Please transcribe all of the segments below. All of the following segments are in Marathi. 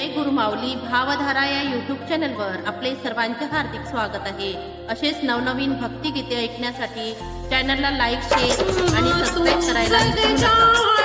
जय गुरुमाऊली भावधारा या यूट्यूब चॅनलवर आपले सर्वांचे हार्दिक स्वागत आहे. असेच नवनवीन भक्तिगीते ऐकण्यासाठी चॅनलला लाईक शेअर आणि सबस्क्राईब करायला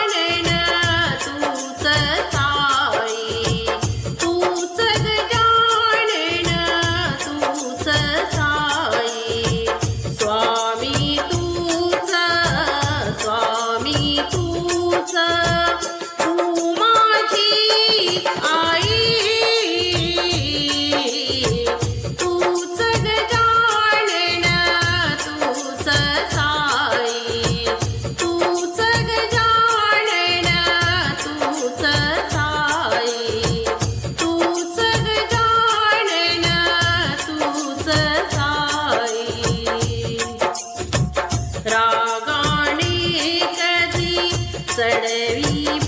रागाणि गा सडवी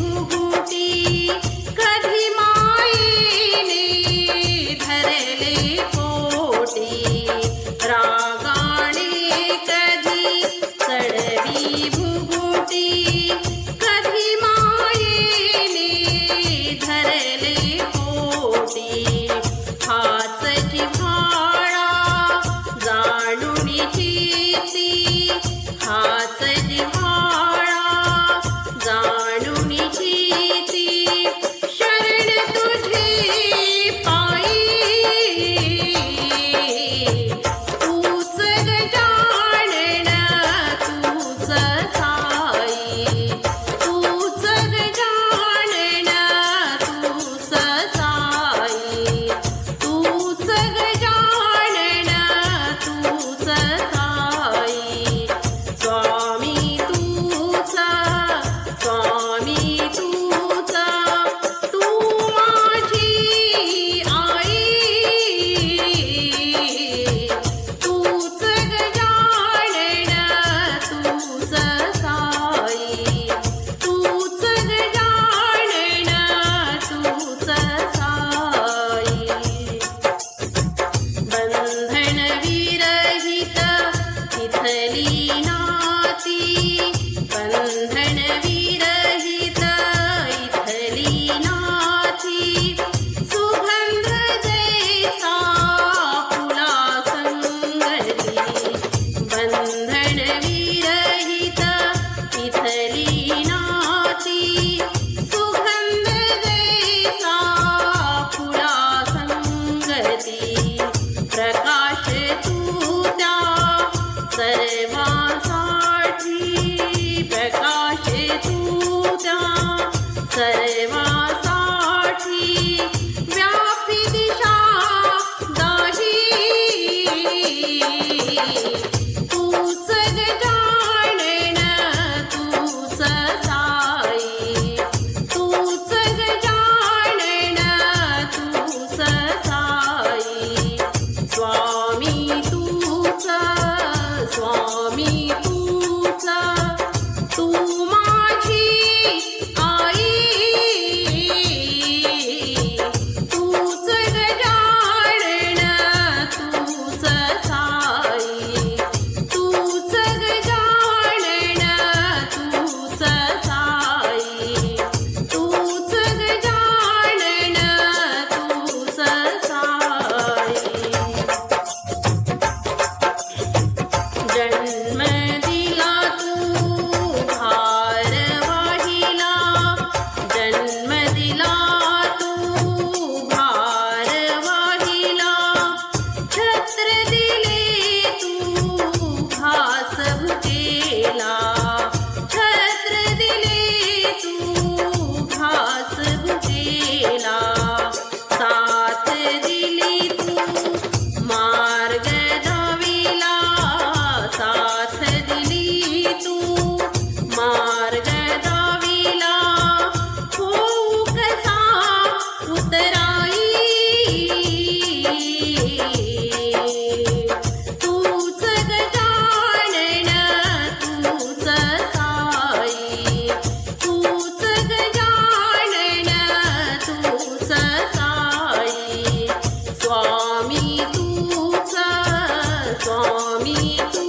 Thank you.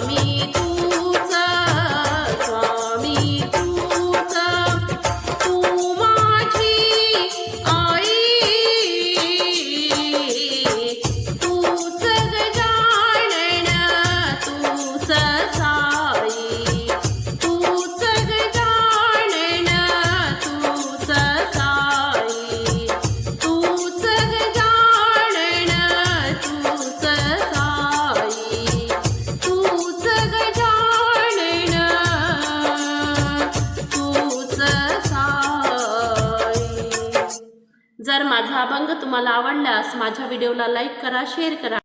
mommy do तुम्हाला आवडल्यास माझ्या व्हिडिओला लाईक करा शेअर करा.